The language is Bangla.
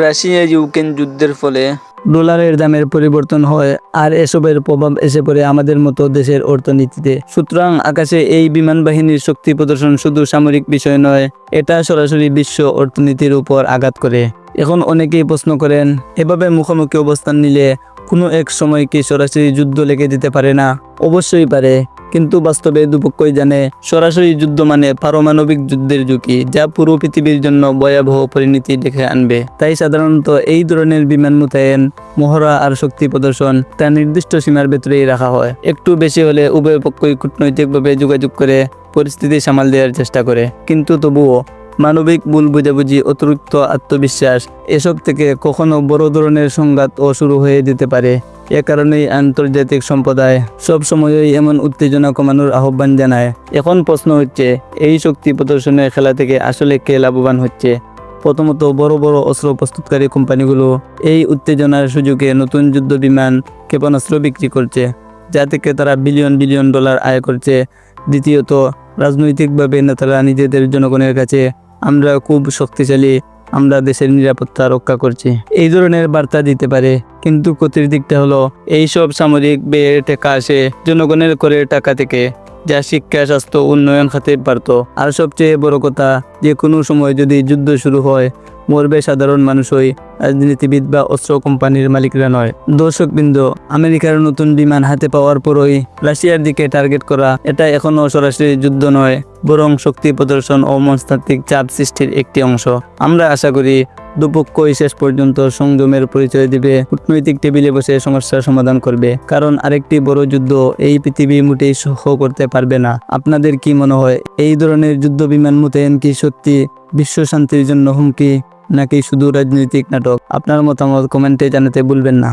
রাশিয়া ইউক্রেন যুদ্ধের ফলে ডলারের দামের পরিবর্তন হয় আর এসবের প্রভাব এসে পড়ে আমাদের মতো দেশের অর্থনীতিতে। সুতরাং আকাশে এই বিমান বাহিনীর শক্তি প্রদর্শন শুধু সামরিক বিষয় নয়, এটা সরাসরি বিশ্ব অর্থনীতির উপর আঘাত করে। এখন অনেকেই প্রশ্ন করেন, এভাবে মুখোমুখি অবস্থান নিলে কোনো এক সময় কি সরাসরি যুদ্ধ লেগে দিতে পারে না? অবশ্যই পারে। কিন্তু বাস্তবে দুপক্ষই জানে সরাসরি যুদ্ধ মানে পারমাণবিক যুদ্ধের ঝুঁকি, যা পুরো পৃথিবীর জন্য ভয়াবহ পরিণতি ডেকে আনবে। তাই সাধারণত এই ধরনের বিমান মোতায়েন, মহড়া আর শক্তি প্রদর্শন তা নির্দিষ্ট সীমার ভেতরেই রাখা হয়। একটু বেশি হলে উভয় পক্ষই কূটনৈতিকভাবে যোগাযোগ করে পরিস্থিতি সামাল দেওয়ার চেষ্টা করে। কিন্তু তবুও, মানবিক ভুল বুঝাবুঝি, অতিরিক্ত আত্মবিশ্বাস, এসব থেকে কখনো বড় ধরনের সংঘাতও শুরু হয়ে যেতে পারে। এ কারণেই আন্তর্জাতিক সম্প্রদায় সব সময়ই এমন উত্তেজনা কমানোর আহ্বান জানায়। এখন প্রশ্ন হচ্ছে, এই শক্তি প্রদর্শনের খেলা থেকে আসলে কে লাভবান হচ্ছে? প্রথমত বড় বড় অস্ত্র প্রস্তুতকারী কোম্পানিগুলো এই উত্তেজনার সুযোগে নতুন যুদ্ধ বিমান ক্ষেপণাস্ত্র বিক্রি করছে, যা থেকে তারা বিলিয়ন বিলিয়ন ডলার আয় করছে। দ্বিতীয়ত, রাজনৈতিকভাবে নেতারা নিজেদের জনগণের কাছে, আমরা খুব শক্তিশালী আমরা দেশের নিরাপত্তা রক্ষা করছি। এই ধরনের বার্তা দিতে পারে, কিন্তু ক্ষতির দিকটা হলো, এইসব সামরিক ব্যয়ের টাকা আসে, জনগণের করে টাকা থেকে। যা শিক্ষা, স্বাস্থ্য, উন্নয়ন খাতে পারত। আর সবচেয়ে বড় কথা যে কোনো সময় যদি যুদ্ধ শুরু হয়, মরবে সাধারণ মানুষই রাজনীতিবিদ বা অস্ত্র কোম্পানির মালিকরা নয়। দর্শকবৃন্দ, আমেরিকার নতুন বিমান হাতে পাওয়ার পরই রাশিয়ার দিকে টার্গেট করা, এটা এখনও সরাসরি যুদ্ধ নয়, বরং শক্তি প্রদর্শন ও মনস্তাত্ত্বিক চাপ সৃষ্টির একটি অংশ। আমরা আশা করি দুপক্ষই শেষ পর্যন্ত সংযমের পরিচয় দিবে, কূটনৈতিক টেবিলে বসে সমস্যার সমাধান করবে। কারণ আরেকটি বড় যুদ্ধ এই পৃথিবী মোটেই সহ করতে পারবে না। আপনাদের কি মনে হয়, এই ধরনের যুদ্ধ বিমান মোতায়েন কি সত্যি বিশ্ব শান্তির জন্য হুমকি, নাকি শুধু রাজনৈতিক নাটক? আপনার মতামত কমেন্টে জানাতে ভুলবেন না।